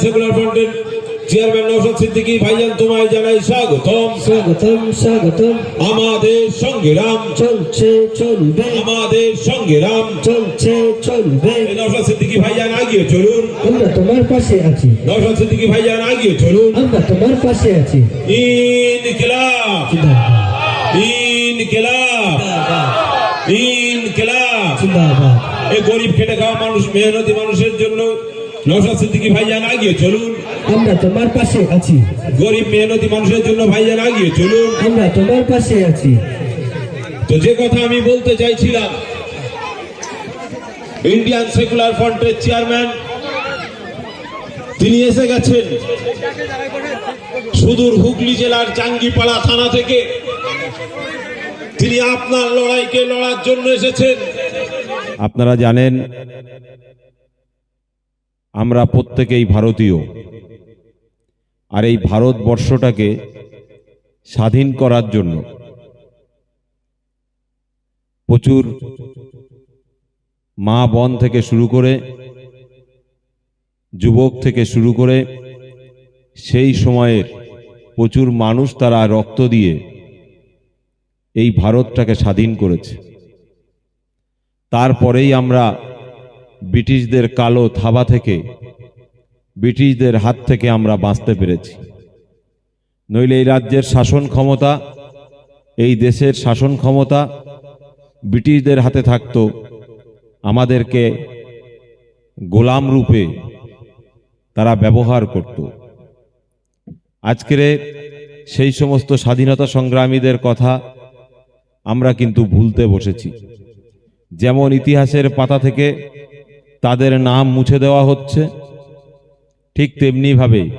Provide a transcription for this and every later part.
Secular ফ্রন্টের chairman Naushad Siddiqui ভাইজান তোমায় জানাই স্বাগতম। স্বাগতম স্বাগতম। আমাদের সঙ্গে রাম। চলছে চলবে। আমাদের সঙ্গে রাম। চলছে চলবে। নৌশাদ সিদ্দিকী ভাইজান আগিয়ে চলুন। আমরা তোমার পাশে আছি। নৌশাদ সিদ্দিকী ভাইজান আগিয়ে চলুন। আমরা তোমার পাশে আছি। ইনকিলাব। ইনকিলাব। ইনকিলাব। জিন্দাবাদ। এই গরিব খেটে খাওয়া মানুষ মেহনতি মানুষের জন্য নৌশাদ সিদ্দিকী ভাইজান আগিয়ে চলুন। আমরা তোমার পাশে আছি। গরিব মেহনতি মানুষের জন্য ভাইজান আগিয়ে চলুন। আমরা তোমার পাশে আছি। তো যে কথা আমি বলতে চাইছিলাম ইন্ডিয়ান সেকুলার ফ্রন্টের চেয়ারম্যান তিনি এসে গেছেন সুদূর হুগলি জেলার জাঙ্গিপাড়া থানা থেকে। তিনি আপনার লড়াইকে লড়ার জন্য এসেছেন। আপনারা জানেন আমরা প্রত্যেকেই ভারতীয়। আর এই ভারতবর্ষটাকে স্বাধীন করার জন্য প্রচুর মা বন থেকে শুরু করে, যুবক থেকে শুরু করে, সেই সময়ের প্রচুর মানুষ তারা রক্ত দিয়ে এই ভারতটাকে স্বাধীন করেছে। তারপরেই আমরা ব্রিটিশদের কালো থাবা থেকে, ব্রিটিশদের হাত থেকে আমরা বাঁচতে পেরেছি। নইলে এই রাজ্যের শাসন ক্ষমতা, এই দেশের শাসন ক্ষমতা ব্রিটিশদের হাতে থাকত, আমাদেরকে গোলাম রূপে তারা ব্যবহার করত। আজকের সেই সমস্ত স্বাধীনতা সংগ্রামীদের কথা আমরা কিন্তু ভুলতে বসেছি। যেমন ইতিহাসের পাতা থেকে তাদের নাম মুছে দেওয়া হচ্ছে। ঠিক তেমনিভাবে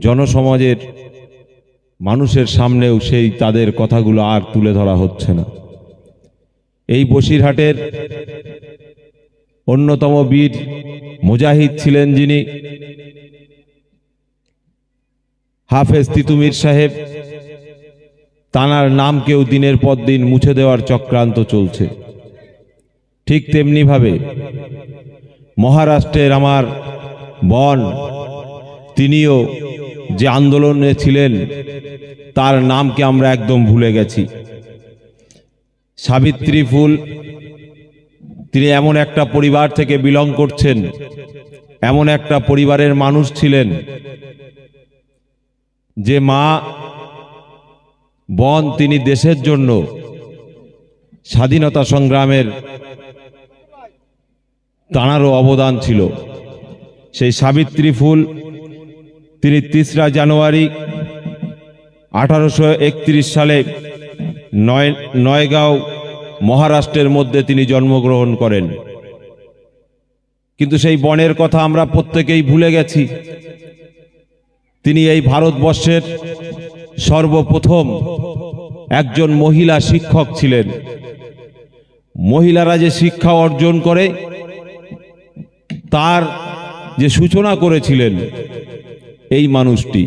জনসমাজের মানুষের সামনেও সেই তাদের কথাগুলো আর তুলে ধরা হচ্ছে না। এই বসিরহাটের অন্যতম বীর মুজাহিদ ছিলেন যিনি। হাফেজ তিতুমির সাহেব। তানার নামকেও দিনের পর দিন মুছে দেওয়ার চক্রান্ত চলছে। ঠিক তেমনিভাবে মহারাষ্ট্রের আমার বন, তিনিও যে আন্দোলনে ছিলেন, তার নামকে আমরা একদম ভুলে গেছি। সাবিত্রী ফুল, তিনি এমন একটা পরিবার থেকে বিলং করছেন, এমন একটা পরিবারের মানুষ ছিলেন, যে মা, বন তিনি দেশের জন্য স্বাধীনতা সংগ্রামের তাঁরও অবদান ছিল। সেই সাবিত্রী ফুল তিনি তিসরা জানুয়ারি আঠারোশো একত্রিশ সালে নয়, নয়গাঁও মহারাষ্ট্রের মধ্যে তিনি জন্মগ্রহণ করেন। কিন্তু সেই বনের কথা আমরা প্রত্যেকেই ভুলে গেছি। তিনি এই ভারতবর্ষের সর্বপ্রথম একজন মহিলা শিক্ষক ছিলেন। মহিলারা যে শিক্ষা অর্জন করে তার যে সূচনা করেছিলেন এই মানুষটি।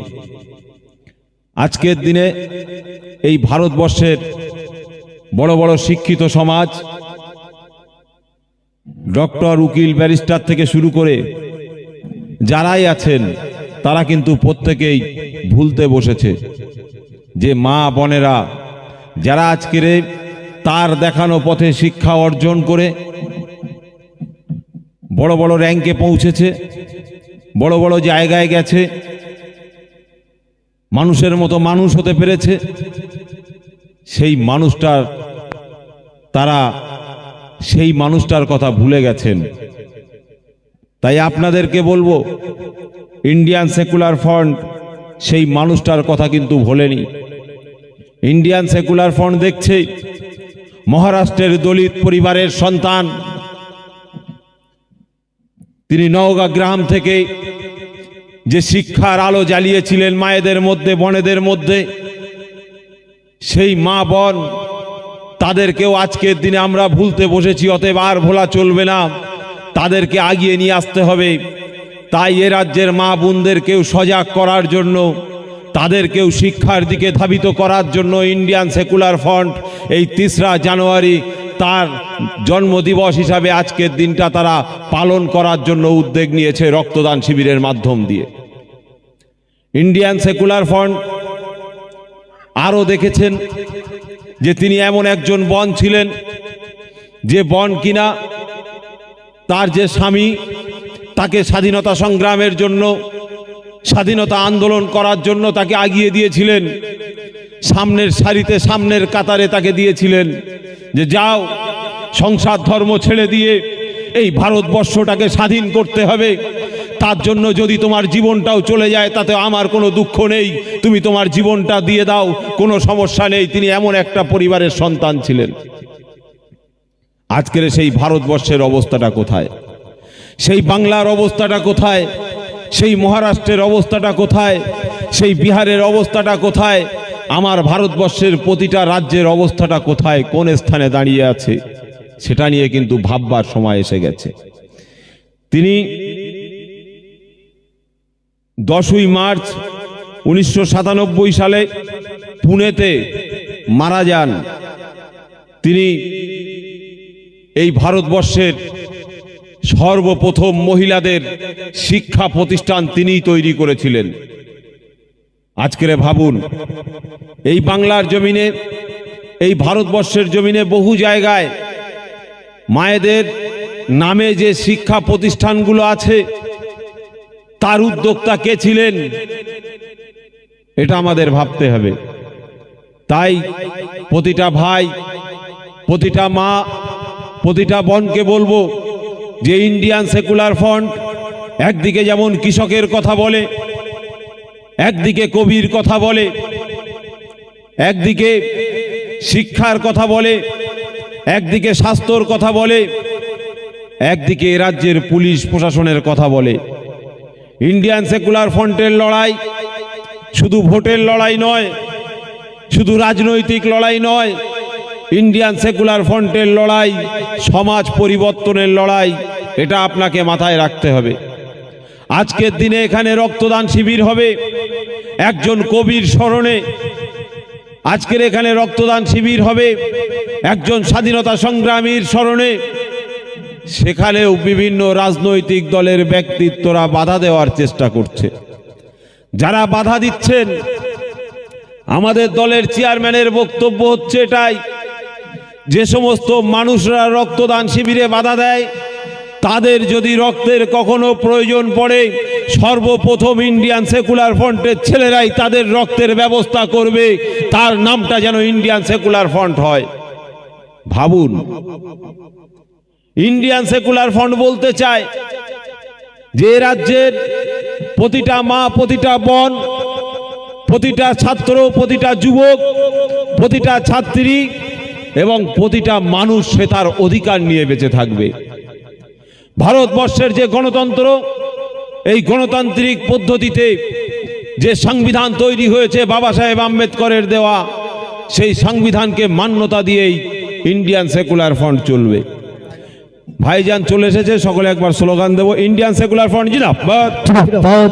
আজকের দিনে এই ভারতবর্ষের বড় বড় শিক্ষিত সমাজ ডক্টর উকিল ব্যারিস্টার থেকে শুরু করে যারাই আছেন, তারা কিন্তু প্রত্যেকেই ভুলতে বসেছে। যে মা বোনেরা, যারা আজকের তার দেখানো পথে শিক্ষা অর্জন করে বড় বড় র্যাঙ্কে পৌঁছেছে, বড় বড় জায়গায় গেছে, মানুষের মতো মানুষ হতে পেরেছে। সেই মানুষটার, তারা সেই মানুষটার কথা ভুলে গেছেন। তাই আপনাদেরকে বলব ইন্ডিয়ান সেকুলার ফ্রন্ট সেই মানুষটার কথা কিন্তু ভোলেনি। ইন্ডিয়ান সেকুলার ফ্রন্ট দেখছে, মহারাষ্ট্রের দলিত পরিবারের সন্তান। তিনি নওগাঁ গ্রাম থেকে যে শিক্ষার আলো জ্বালিয়েছিলেন মায়েদের মধ্যে, বনেদের মধ্যে, সেই মা বন, তাদেরকেও আজকের দিনে আমরা ভুলতে বসেছি, অতএব আর ভোলা চলবে না। তাদেরকে আগিয়ে নিয়ে আসতে হবে। তাই এ রাজ্যের মা বোনদেরকেও সজাগ করার জন্য, তাদেরকেও শিক্ষার দিকে ধাবিত করার জন্য ইন্ডিয়ান সেকুলার ফ্রন্ট এই তিসরা জানুয়ারি তার জন্মদিবস হিসাবে আজকের দিনটা তারা পালন করার জন্য উদ্যোগ নিয়েছে রক্তদান শিবিরের মাধ্যম দিয়ে। ইন্ডিয়ান সেকুলার ফ্রন্ট আরও দেখেছেন যে তিনি এমন একজন বন ছিলেন যে বন কিনা তার যে স্বামী তাকে স্বাধীনতা সংগ্রামের জন্য, স্বাধীনতা আন্দোলন করার জন্য তাকে আগিয়ে দিয়েছিলেন। সামনের সারিতে, সামনের কাতারে তাকে দিয়েছিলেন যে যাও, সংসার ধর্ম ছেড়ে দিয়ে এই ভারতবর্ষটাকে স্বাধীন করতে হবে। তার জন্য যদি তোমার জীবনটাও চলে যায়, তাতে আমার কোনো দুঃখ নেই। তুমি তোমার জীবনটা দিয়ে দাও, কোনো সমস্যা নেই। তিনি এমন একটা পরিবারের সন্তান ছিলেন। আজকের সেই ভারতবর্ষের অবস্থাটা কোথায়? সেই বাংলার অবস্থাটা কোথায়? সেই মহারাষ্ট্রের অবস্থাটা কোথায়? সেই বিহারের অবস্থাটা কোথায়? আমার ভারতবর্ষের প্রতিটা রাজ্যের অবস্থাটা কোথায়, কোন স্থানে দাঁড়িয়ে আছে, সেটা নিয়ে কিন্তু ভাববার সময় এসে গেছে। তিনি দশই মার্চ উনিশশো সাতানব্বই সালে পুনেতে মারা যান। তিনি এই ভারতবর্ষের সর্বপ্রথম মহিলাদের শিক্ষা প্রতিষ্ঠান তিনিই তৈরি করেছিলেন। আজকের ভাবুন, এই বাংলার জমিনে, এই ভারতবর্ষের জমিনে বহু জায়গায় মায়েদের নামে যে শিক্ষা প্রতিষ্ঠানগুলো আছে, তার উদ্যোক্তা কে ছিলেন? এটা আমাদের ভাবতে হবে। তাই প্রতিটা ভাই, প্রতিটা মা, প্রতিটা বোনকে বলব যে ইন্ডিয়ান সেকুলার ফ্রন্ট একদিকে যেমন কৃষকের কথা বলে একদিকে কবির কথা বলে, একদিকে শিক্ষার কথা বলে, একদিকে স্বাস্থ্যর কথা বলে, একদিকে রাজ্যের পুলিশ প্রশাসনের কথা বলে। ইন্ডিয়ান সেকুলার ফ্রন্টের লড়াই শুধু ভোটের লড়াই নয়, শুধু রাজনৈতিক লড়াই নয়, ইন্ডিয়ান সেকুলার ফ্রন্টের লড়াই, সমাজ পরিবর্তনের লড়াই, এটা আপনাকে মাথায় রাখতে হবে। আজকের দিনে এখানে রক্তদান শিবির হবে। একজন কবির স্মরণে আজকের এখানে রক্তদান শিবির হবে। একজন স্বাধীনতা সংগ্রামীর স্মরণে সেখানেও বিভিন্ন রাজনৈতিক দলের ব্যক্তিত্বরা বাধা দেওয়ার চেষ্টা করছে। যারা বাধা দিচ্ছেন, আমাদের দলের চেয়ারম্যানের বক্তব্য হচ্ছে এটাই। যে সমস্ত মানুষরা রক্তদান শিবিরে বাধা দেয় তাদের যদি রক্তের কখনো প্রয়োজন পড়ে, সর্বপ্রথম ইন্ডিয়ান সেকুলার ফ্রন্টের ছেলেরাই তাদের রক্তের ব্যবস্থা করবে। তার নামটা যেন ইন্ডিয়ান সেকুলার ফ্রন্ট হয়। ভাবুন ইন্ডিয়ান সেকুলার ফ্রন্ট বলতে চায় যে রাজ্যের প্রতিটা মা, প্রতিটা বোন, প্রতিটা ছাত্র, প্রতিটা যুবক, প্রতিটা ছাত্রী এবং প্রতিটা মানুষ সে তার অধিকার নিয়ে বেঁচে থাকবে। ভারতবর্ষের যে গণতন্ত্র এই গণতান্ত্রিক পদ্ধতিতে যে সংবিধান তৈরি হয়েছে বাবা সাহেব আম্বেদকরের দেওয়া সেই সংবিধানকে মান্যতা দিয়েই ইন্ডিয়ান সেকুলার ফ্রন্ট চলবে। ভাইজান চলে এসেছে সকলে একবার স্লোগান দেবো ইন্ডিয়ান সেকুলার ফ্রন্ট জিনাবাদ জিনাবাদ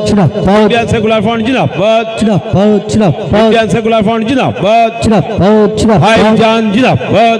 ইন্ডিয়ান সেকুলার ফ্রন্ট জিনাবাদ জিনাবাদ ইন্ডিয়ান সেকুলার ফ্রন্ট জিনাবাদ ভাইজান জিনাবাদ